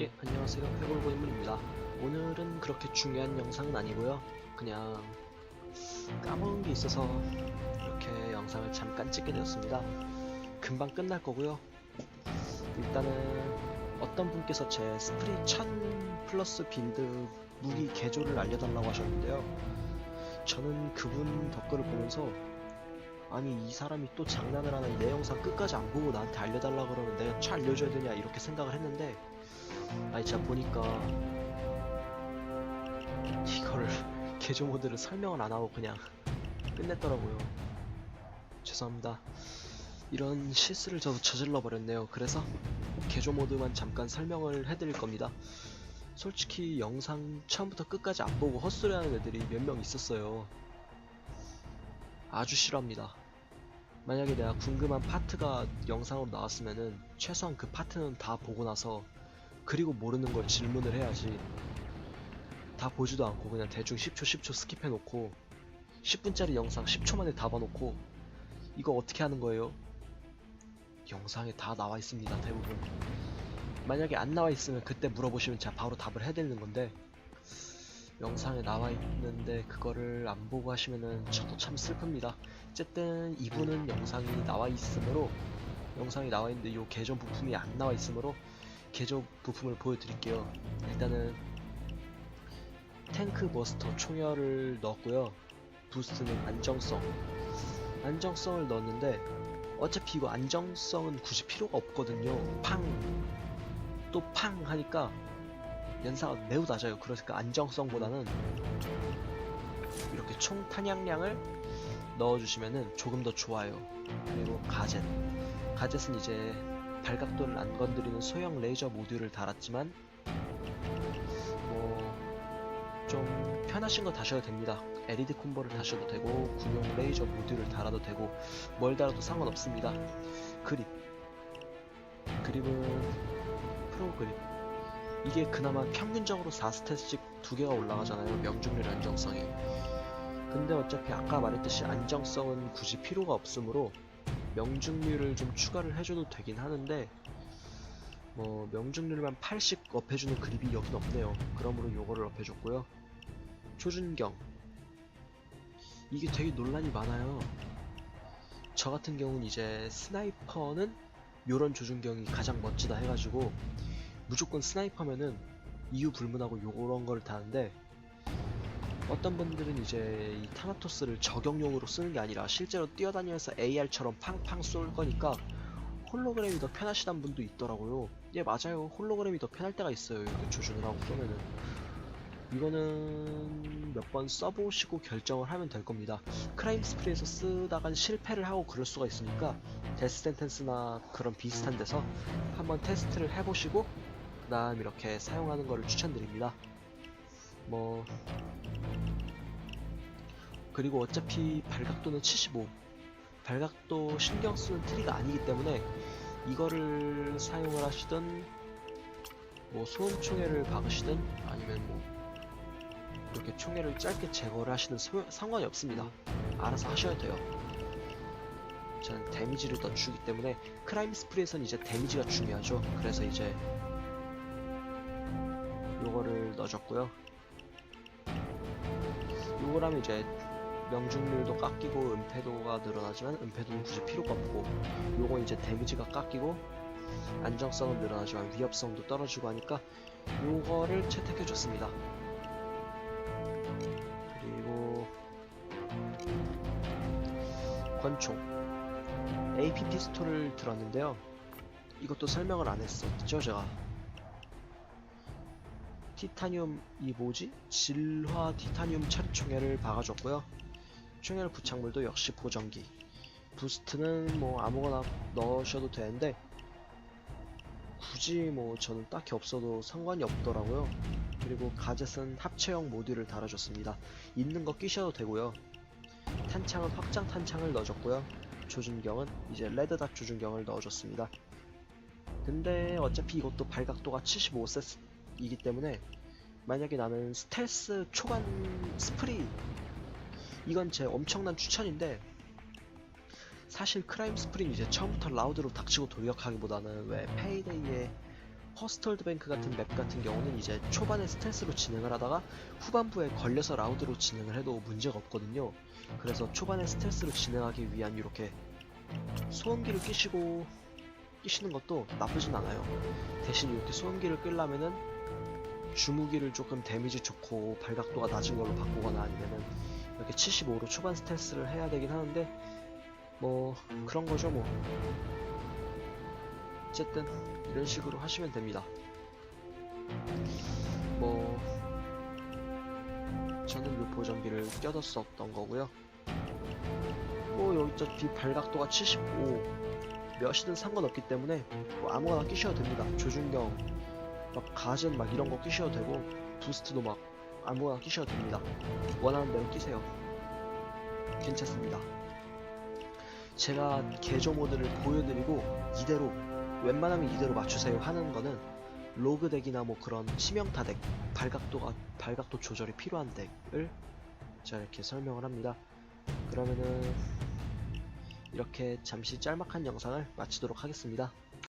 예, 안녕하세요. 해골고 인물입니다. 오늘은 그렇게 중요한 영상은 아니고요. 그냥 까먹은 게 있어서 이렇게 영상을 잠깐 찍게 되었습니다. 금방 끝날 거고요. 일단은 어떤 분께서 제 스프리 1000 플러스 빌드 무기 개조를 알려달라고 하셨는데요. 저는 그분 댓글을 보면서 아니 이 사람이 또 장난을 하나 내 영상 끝까지 안 보고 나한테 알려달라 그러면 내가 차 알려줘야 되냐 이렇게 생각을 했는데 아니 제가 보니까 이거를 개조 모드를 설명을 안 하고 그냥 끝냈더라고요. 죄송합니다. 이런 실수를 저도 저질러 버렸네요. 그래서 개조 모드만 잠깐 설명을 해드릴 겁니다. 솔직히 영상 처음부터 끝까지 안 보고 헛소리하는 애들이 몇 명 있었어요. 아주 싫어합니다. 만약에 내가 궁금한 파트가 영상으로 나왔으면은 최소한 그 파트는 다 보고 나서 그리고 모르는 걸 질문을 해야지. 다 보지도 않고 그냥 대충 10초 10초 스킵해 놓고 10분짜리 영상 10초 만에 다 봐놓고 이거 어떻게 하는 거예요? 영상에 다 나와 있습니다 대부분. 만약에 안 나와 있으면 그때 물어보시면 제가 바로 답을 해드리는 건데 영상에 나와 있는데 그거를 안 보고 하시면은 저도 참 슬픕니다. 어쨌든 이분은 영상이 나와 있으므로 영상이 나와 있는데 요 개전 부품이 안 나와 있으므로 개조 부품을 보여드릴게요. 일단은 탱크 버스터 총열을 넣었고요. 부스트는 안정성. 안정성을 넣었는데 어차피 이거 안정성은 굳이 필요가 없거든요. 팡! 또 팡! 하니까 연사가 매우 낮아요. 그러니까 안정성보다는 이렇게 총 탄약량을 넣어주시면은 조금 더 좋아요. 그리고 가젯. 가젯은 이제 발각도를 안 건드리는 소형 레이저 모듈을 달았지만 뭐 좀 편하신 거 다셔도 됩니다. LED 콤보를 다셔도 되고 군용 레이저 모듈을 달아도 되고 뭘 달아도 상관없습니다. 그립 그립은 프로 그립 이게 그나마 평균적으로 4스탯씩 두 개가 올라가잖아요. 명중률 안정성이. 근데 어차피 아까 말했듯이 안정성은 굳이 필요가 없으므로 명중률을 좀 추가를 해줘도 되긴 하는데 뭐 명중률만 80 업해주는 그립이 여긴 없네요. 그러므로 요거를 업해줬고요. 조준경. 이게 되게 논란이 많아요. 저 같은 경우는 이제 스나이퍼는 요런 조준경이 가장 멋지다 해가지고 무조건 스나이퍼면은 이유 불문하고 요런 거를 다는데 어떤 분들은 이제 이 타나토스를 저격용으로 쓰는 게 아니라 실제로 뛰어다니면서 AR처럼 팡팡 쏠 거니까 홀로그램이 더 편하시단 분도 있더라고요. 예 맞아요. 홀로그램이 더 편할 때가 있어요. 이렇게 조준을 하고 쏘면은 이거는 몇 번 써보시고 결정을 하면 될 겁니다. 크라임 스프레이에서 쓰다간 실패를 하고 그럴 수가 있으니까 데스 센텐스나 그런 비슷한 데서 한번 테스트를 해보시고 그 다음 이렇게 사용하는 거를 추천드립니다. 뭐 그리고 어차피 발각도는 75 발각도 신경 쓰는 트리가 아니기 때문에 이거를 사용을 하시든 뭐 소음 총애를 박으시든 아니면 뭐 이렇게 총애를 짧게 제거를 하시든 소- 상관이 없습니다. 알아서 하셔야 돼요. 저는 데미지를 더 주기 때문에 크라임 스프레이에서는 이제 데미지가 중요하죠. 그래서 이제 요거를 넣어줬고요. 요거라면 이제 명중률도 깎이고 은폐도가 늘어나지만 은폐도는 굳이 필요가 없고 요거 이제 데미지가 깎이고 안정성은 늘어나지만 위협성도 떨어지고 하니까 요거를 채택해 줬습니다. 그리고 권총 AP 피스톨을 들었는데요. 이것도 설명을 안 했었죠 제가? 티타늄 이 뭐지? 질화 티타늄 처리 총애를 박아줬고요 총열 부착물도 역시 보정기. 부스트는 뭐 아무거나 넣으셔도 되는데 굳이 뭐 저는 딱히 없어도 상관이 없더라고요. 그리고 가젯은 합체형 모듈을 달아줬습니다. 있는 거 끼셔도 되고요. 탄창은 확장 탄창을 넣어줬고요. 조준경은 이제 레드닷 조준경을 넣어줬습니다. 근데 어차피 이것도 발각도가 75세이기 때문에 만약에 나는 스텔스 초반 스프리 이건 제 엄청난 추천인데 사실 크라임 스프링 이제 처음부터 라우드로 닥치고 돌격하기보다는 왜 페이데이에 허스털드 뱅크 같은 맵 같은 경우는 이제 초반에 스텔스로 진행을 하다가 후반부에 걸려서 라우드로 진행을 해도 문제가 없거든요. 그래서 초반에 스텔스로 진행하기 위한 이렇게 소음기를 끼시고 끼시는 것도 나쁘진 않아요. 대신 이렇게 소음기를 끌려면은 주무기를 조금 데미지 좋고 발각도가 낮은 걸로 바꾸거나 아니면은 이렇게 75로 초반 스텔스를 해야 되긴 하는데 뭐 그런 거죠 뭐. 어쨌든 이런 식으로 하시면 됩니다. 뭐 저는 이 보정기를 껴뒀었던 거고요. 뭐 여기 어차피 발각도가 75 몇이든 상관없기 때문에 뭐 아무거나 끼셔도 됩니다. 조준경, 막 가전 막 이런 거 끼셔도 되고 부스트도 막 아무거나 끼셔도 됩니다. 원하는 대로 끼세요. 괜찮습니다. 제가 개조 모드를 보여드리고 이대로 웬만하면 이대로 맞추세요 하는 거는 로그 덱이나 뭐 그런 치명타 덱 발각도가 발각도 조절이 필요한 덱을 제가 이렇게 설명을 합니다. 그러면은 이렇게 잠시 짤막한 영상을 마치도록 하겠습니다.